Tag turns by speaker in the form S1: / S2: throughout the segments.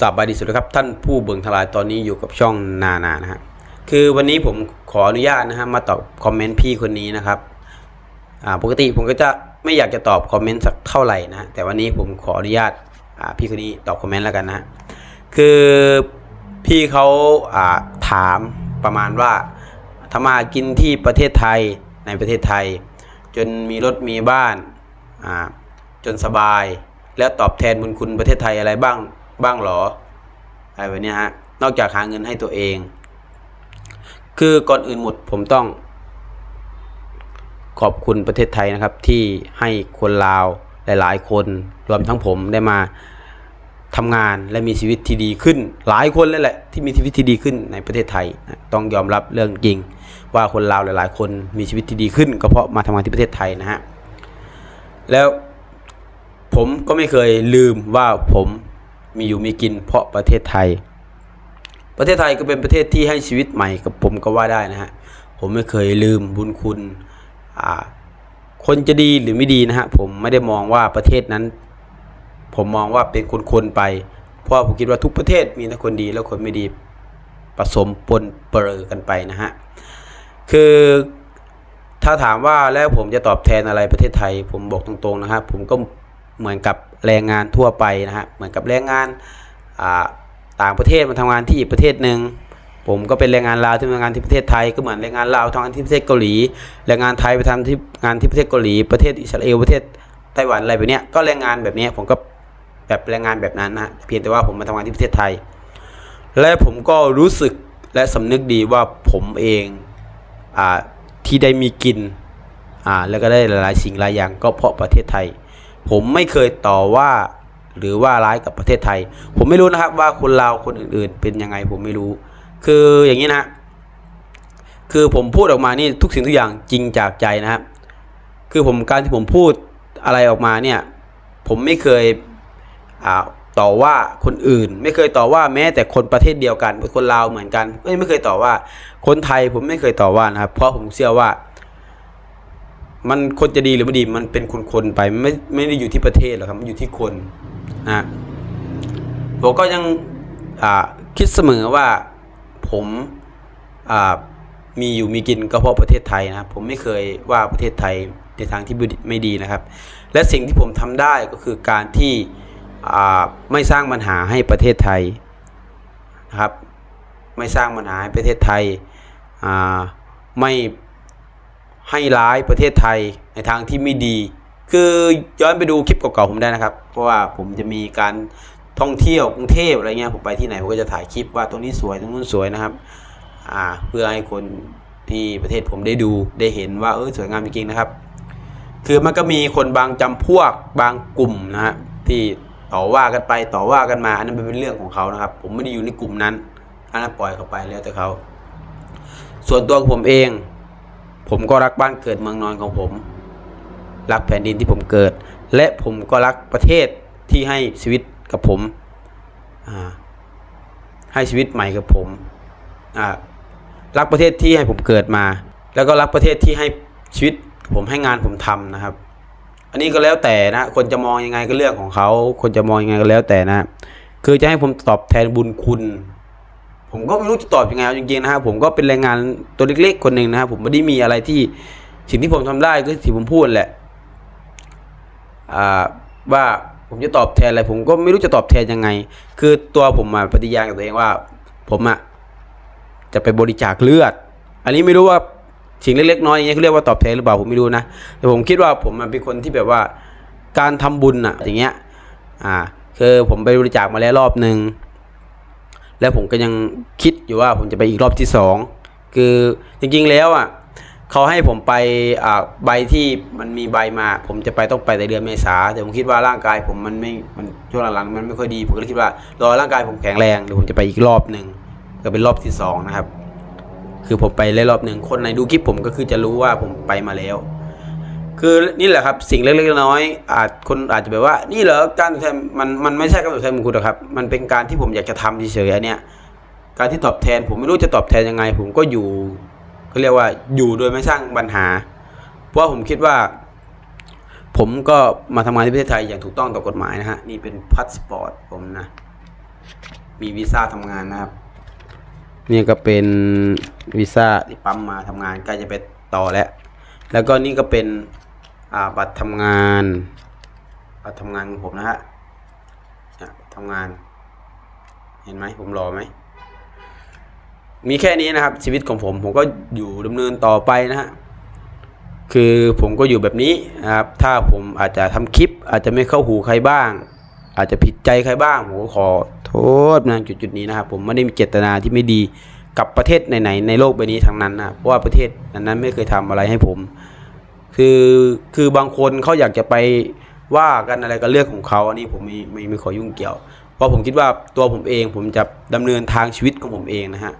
S1: สบายดีสุดนะครับท่านผู้เบิ่งทลายตอนนี้อยู่กับช่องนานานะฮะคือวันนี้ผมขออนุญาตนะฮะมาตอบคอมเมนต์พี่คนนี้นะครับอ่าปกติผมก็จะไม่อยากจะตอบคอมเมนต์สักเท่าไหร่นะแต่วันนี้ผมขออนุญาตอ่าพี่คนนี้ตอบคอมเมนต์แล้วกันนะคือพี่เขาอ่าถามประมาณว่าทำมาหากินที่ประเทศไทยในประเทศไทย จนมีรถมีบ้านอ่าจนสบาย แล้วตอบแทนบุญคุณประเทศไทยอะไรบ้าง บ้างหรออะไรแบบเนี้ยฮะนอกจากหาเงินให้ตัวเอง คือก่อนอื่นหมดผมต้อง ขอบคุณประเทศไทยนะครับ ที่ให้คนลาวหลาย ๆ คนรวมทั้งผมได้มาทำงานและมีชีวิตที่ดีขึ้น หลายคนเลยแหละที่มีชีวิตที่ดีขึ้นในประเทศไทยต้องยอมรับเรื่องจริง ว่าคนลาวหลาย ๆ คนมีชีวิตที่ดีขึ้น ก็เพราะมาทำงานที่ประเทศไทยนะฮะแล้วผมก็ไม่เคยลืมว่าผม มีอยู่มีกินเพราะประเทศไทย ประเทศไทยก็เป็นประเทศที่ให้ชีวิตใหม่กับผมก็ว่าได้นะฮะ ผมไม่เคยลืมบุญคุณคนจะดีหรือไม่ดีนะฮะ ผมไม่ได้มองว่าประเทศนั้น ผมมองว่าเป็นคนๆไป เพราะผมคิดว่าทุกประเทศมีทั้งคนดีและคนไม่ดีผสมปนเปรอกันไปนะฮะ คือถ้าถามว่าแล้วผมจะตอบแทนอะไรประเทศไทย ผมบอกตรงๆนะครับผมก็ เหมือนกับแรงงานทั่วไปนะฮะเหมือนกับแรงงานต่างประเทศมาทำงานที่อีกประเทศหนึ่งผมก็เป็นแรงงานลาวที่ทำงานที่ประเทศไทยก็เหมือนแรงงานลาวทำงานที่ประเทศเกาหลีแรงงานไทยไปทำที่งานที่ประเทศเกาหลีประเทศอิสราเอลประเทศไต้หวันอะไรแบบเนี้ยก็แรงงานแบบเนี้ยผมก็แบบแรงงานแบบนั้นนะฮะเพียงแต่ว่าผมมาทำงานที่ประเทศไทย และผมก็รู้สึกและสำนึกดีว่าผมเองอที่ได้มีกินแล้วก็ได้หลายสิ่งหลายอย่างก็เพราะประเทศไทย ผมไม่เคยต่อว่าหรือว่าร้ายกับประเทศไทย ผมไม่รู้นะครับว่าคนลาวคนอื่นๆ เป็นยังไงผมไม่รู้ คืออย่างนี้นะ คือผมพูดออกมานี่ทุกสิ่งทุกอย่างจริงจากใจนะครับคือผมการที่ผมพูดอะไรออกมาเนี่ย ผมไม่เคยอ่าต่อว่าคนอื่น ไม่เคยต่อว่าแม้แต่คนประเทศเดียวกันคนลาวเหมือนกันไม่เคยต่อว่าคนไทยผมไม่เคยต่อว่านะครับ เพราะผมเชื่อว่า มันคนจะดีหรือไม่ดีมันเป็นคนๆไปไม่ไม่ได้อยู่ที่ประเทศหรอกครับมันอยู่ที่คนนะผมก็ยังคิดเสมอว่าผมมีอยู่มีกินก็เพราะประเทศไทยนะครับผมไม่เคยว่าประเทศไทยในทางที่ไม่ดีนะครับ และสิ่งที่ผมทำได้ก็คือการที่ไม่สร้างปัญหาให้ประเทศไทยนะครับ ไม่สร้างปัญหาให้ประเทศไทยไม่ ให้ร้ายประเทศไทยในทางที่ไม่ดี คือย้อนไปดูคลิปเก่าๆผมได้นะครับ เพราะว่าผมจะมีการท่องเที่ยวกรุงเทพอะไรเงี้ยผมไปที่ไหนผมก็จะถ่ายคลิปว่าตรงนี้สวยตรงนู้นสวยนะครับ อ่า เพื่อให้คนที่ประเทศผมได้ดูได้เห็นว่าเออสวยงามจริงๆนะครับ คือมันก็มีคนบางจำพวกบางกลุ่มนะฮะที่ต่อว่ากันไปต่อว่ากันมา อันนั้นเป็นเรื่องของเขานะครับ ผมไม่ได้อยู่ในกลุ่มนั้นอันนั้นปล่อยเขาไปแล้วแต่เขาส่วนตัวของผมเอง ผมก็รักบ้านเกิดเมืองนอนของผม รักแผ่นดินที่ผมเกิด และผมก็รักประเทศที่ให้ชีวิตกับผม ให้ชีวิตใหม่กับผม รักประเทศที่ให้ผมเกิดมา แล้วก็รักประเทศที่ให้ชีวิตผมให้งานผมทำนะครับ อันนี้ก็แล้วแต่นะ คนจะมองยังไงก็เรื่องของเขา คนจะมองยังไงก็แล้วแต่นะ คือจะให้ผมตอบแทนบุญคุณ ผมก็ไม่รู้จะตอบยังไงจริงๆนะครับผมก็เป็นแรงงานตัวเล็กๆคนหนึ่งนะครับผมไม่ได้มีอะไรที่สิ่งที่ผมทำได้ก็ที่ผมพูดแหละว่าผมจะตอบแทนอะไรผมก็ไม่รู้จะตอบแทนยังไง คือตัวผมมาปฏิญาณกับตัวเองว่า ผมอะจะไปบริจาคเลือด อันนี้ไม่รู้ว่าสิ่งเล็กๆน้อยอย่างเงี้ยเขาเรียกว่าตอบแทนหรือเปล่าผมไม่รู้นะแต่ผมคิดว่าผมมันเป็นคนที่แบบว่าการทำบุญอะอย่างเงี้ยอ่าคือผมไปบริจาคมาแล้วรอบหนึ่ง แล้วผมก็ยังคิดอยู่ว่าผมจะไปอีกรอบที่สองคือจริงๆแล้วอะเขาให้ผมไปอ่าใบที่มันมีใบมา ผมจะไปต้องไปแต่เดือนเมษาแต่ผมคิดว่าร่างกายผมมันไม่มันช่วงหลังๆมันไม่ค่อยดีผมก็เลยคิดว่ารอร่างกายผมแข็งแรงเดี๋ยวผมจะไปอีกรอบหนึ่งก็เป็นรอบที่สองนะครับคือผมไปแล้วรอบหนึ่งคนไหนดูคลิปผมก็คือจะรู้ว่าผมไปมาแล้ว คือนี่แหละครับสิ่งเล็กๆน้อยๆอาจคนอาจจะแบบว่า นี่เหรอการตอบแทนมันมันไม่ใช่การตอบแทนบุญคุณหรอกครับ มันเป็นการที่ผมอยากจะทำเฉยๆอันเนี้ยการที่ตอบแทนผมไม่รู้จะตอบแทนยังไง ผมก็อยู่เขาเรียกว่าอยู่โดยไม่สร้างปัญหา เพราะผมคิดว่า ผมก็มาทำงานที่ประเทศไทยอย่างถูกต้องต่อกฎหมายนะฮะนี่เป็นพาสปอร์ตผมนะ มีวีซ่าทำงานนะครับนี่ก็เป็นวีซ่าที่ปั๊มมาทำงานใกล้จะไปต่อแล้วแล้วก็นี่ก็เป็น บัตรทำงาน บัตรทำงานของผมนะฮะทำงาน เห็นไหมผมรอไหม มีแค่นี้นะครับ ชีวิตของผมผมก็อยู่ดำเนินต่อไปนะฮะคือผมก็อยู่แบบนี้นะครับ ถ้าผมอาจจะทำคลิป อาจจะไม่เข้าหูใครบ้าง อาจจะผิดใจใครบ้าง ผมก็ขอโทษนะจุดๆนี้นะครับ ผมไม่ได้มีเจตนาที่ไม่ดีกับประเทศไหนๆในโลกใบนี้ทั้งนั้นนะเพราะว่าประเทศนั้นๆไม่เคยทำอะไรให้ผม คือคือบางคนเขาอยากจะไปว่ากันอะไรก็เรื่องของเขาอันนี้ผมไม่ไม่ไม่ขอยุ่งเกี่ยว เพราะผมคิดว่าตัวผมเองผมจะดำเนินทางชีวิตของผมเองนะฮะ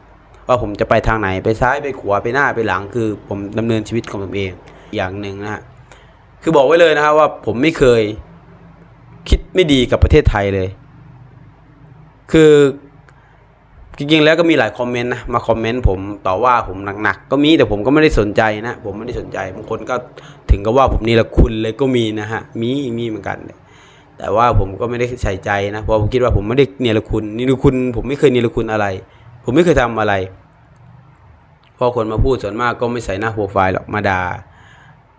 S1: ว่าผมจะไปทางไหนไปซ้ายไปขวาไปหน้าไปหลัง คือผมดำเนินชีวิตของผมเองอย่างหนึ่งนะฮะคือบอกไว้เลยนะครับว่าผมไม่เคยคิดไม่ดีกับประเทศไทยเลย คือ จริงๆแล้วก็มีหลายคอมเมนต์นะมาคอมเมนต์ผมต่อว่าผมหนักๆก็มีแต่ผมก็ไม่ได้สนใจนะ ผมไม่ได้สนใจบางคนก็ถึงกับว่าผมนี่ละคุณเลยก็มีนะฮะมีมีเหมือนกัน แต่ว่าผมก็ไม่ได้ใส่ใจนะเพราะผมคิดว่าผมไม่ได้เนรคุณนี่รคุณ ผมไม่เคยเนรคุณอะไร ผมไม่เคยทำอะไรพอคนมาพูดส่วนมากก็ไม่ใส่หน้าโปรไฟล์หรอกมาด่า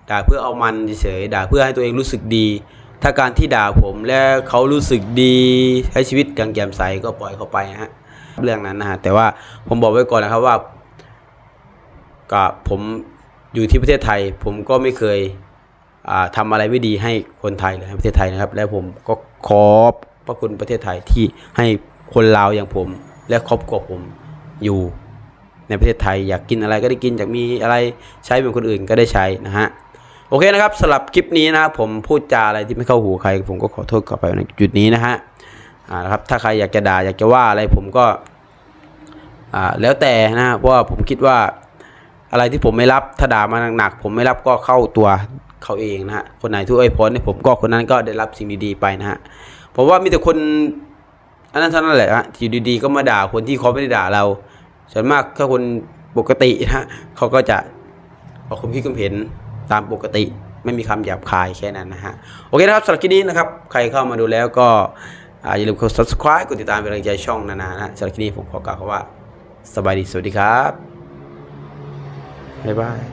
S1: ด่าเพื่อเอามันเฉยๆด่าเพื่อให้ตัวเองรู้สึกดี ถ้าการที่ด่าผมแล้วเขารู้สึกดีใช้ชีวิตอย่างแจ่มใสก็ปล่อยเขาไปนะฮะ เรื่องนั้นนะฮะแต่ว่าผมบอกไว้ก่อนนะครับว่ากับผมอยู่ที่ประเทศไทย ผมก็ไม่เคยอ่าทำอะไรไม่ดีให้คนไทยเลยให้ประเทศไทยนะครับ และผมก็ขอบพระคุณประเทศไทยที่ให้คนลาวอย่างผม และครอบครัวผมอยู่ในประเทศไทย อยากกินอะไรก็ได้กินอยากมีอะไรใช้เหมือนคนอื่นก็ได้ใช้นะฮะโอเคนะครับสำหรับคลิปนี้นะผมพูดจาอะไรที่ไม่เข้าหูใคร ผมก็ขอโทษกลับไปในจุดนี้นะฮะ อ่านะครับถ้าใครอยากจะด่าอยากจะว่าอะไรผมก็อ่าแล้วแต่นะเพราะว่าผมคิดว่าอะไรที่ผมไม่รับถ้าด่ามาหนักๆผมไม่รับก็เข้าตัวเขาเองนะฮะคนไหนที่อวยพรให้ผมก็คนนั้นก็ได้รับสิ่งดีๆไปนะฮะผมว่ามีแต่คนอันนั้นเท่านั้นแหละฮะที่อยู่ดีๆก็มาด่าคนที่เขาไม่ได้ด่าเราส่วนมากถ้าคนปกตินะฮะเขาก็จะเอาความคิดความเห็นตามปกติ ไม่มีคำหยาบคายแค่นั้นนะฮะโอเคนะครับสำหรับคลิปนี้นะครับ ใครเข้ามาดูแล้วก็ อย่าลืมกด subscribe กดติดตามเป็นกำลังใจช่องนานานะสำหรับคลิปนี้ผมขอกล่าวคำว่าสบายดี สวัสดีครับ บ๊ายบาย